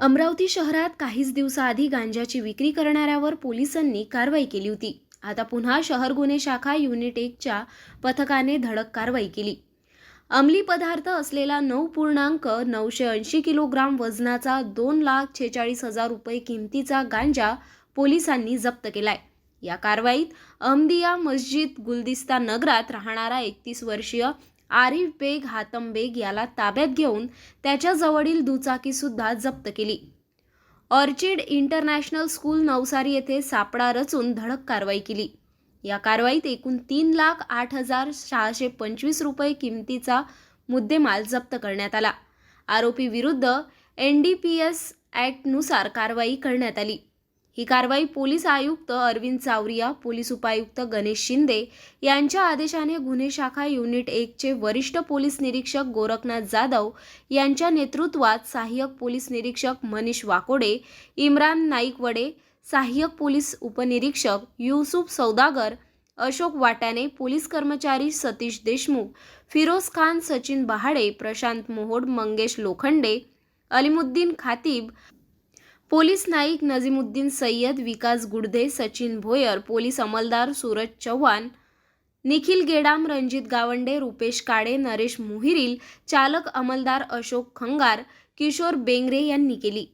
अमरावती शहरात काहीच दिवसाआधी गांजाची विक्री करणाऱ्यावर पोलिसांनी कारवाई केली होती. आता पुन्हा शहर गुन्हे शाखा युनिट एकच्या पथकाने धडक कारवाई केली. अंमली पदार्थ असलेला नऊ पूर्णांक नऊशे ऐंशी किलोग्राम वजनाचा दोन लाख छेचाळीस हजार रुपये किमतीचा गांजा पोलिसांनी जप्त केलाय. या कारवाईत अहमदिया मस्जिद गुलदिस्ता नगरात राहणारा एकतीस वर्षीय आरिफ बेग हातम बेग याला ताब्यात घेऊन त्याच्याजवळील दुचाकीसुद्धा जप्त केली. ऑर्चिड इंटरनॅशनल स्कूल नवसारी येथे सापळा रचून धडक कारवाई केली. या कारवाईत एकूण तीन लाख आठ हजार सहाशे पंचवीस रुपये किमतीचा मुद्देमाल जप्त करण्यात आला. आरोपी विरुद्ध एन डी पी एस ॲक्टनुसार कारवाई करण्यात आली. ही कारवाई पोलीस आयुक्त अरविंद चावरिया पोलीस उपायुक्त गणेश शिंदे यांच्या आदेशाने गुन्हे शाखा युनिट एकचे वरिष्ठ पोलीस निरीक्षक गोरखनाथ जाधव यांच्या नेतृत्वात सहाय्यक पोलीस निरीक्षक मनीष वाकोडे इम्रान नाईकवडे सहाय्यक पोलीस उपनिरीक्षक युसुफ सौदागर अशोक वाटाने पोलीस कर्मचारी सतीश देशमुख फिरोज खान सचिन बहाडे प्रशांत मोहोड मंगेश लोखंडे अलिमुद्दीन खातीब पोलीस नाईक नजीमुद्दीन सय्यद विकास गुडदे सचिन भोयर पोलीस अंमलदार सूरज चव्हाण निखिल गेडाम रणजित गावंडे रुपेश काळे नरेश मोहिरील चालक अंमलदार अशोक खंगार किशोर बेंगरे यांनी केली.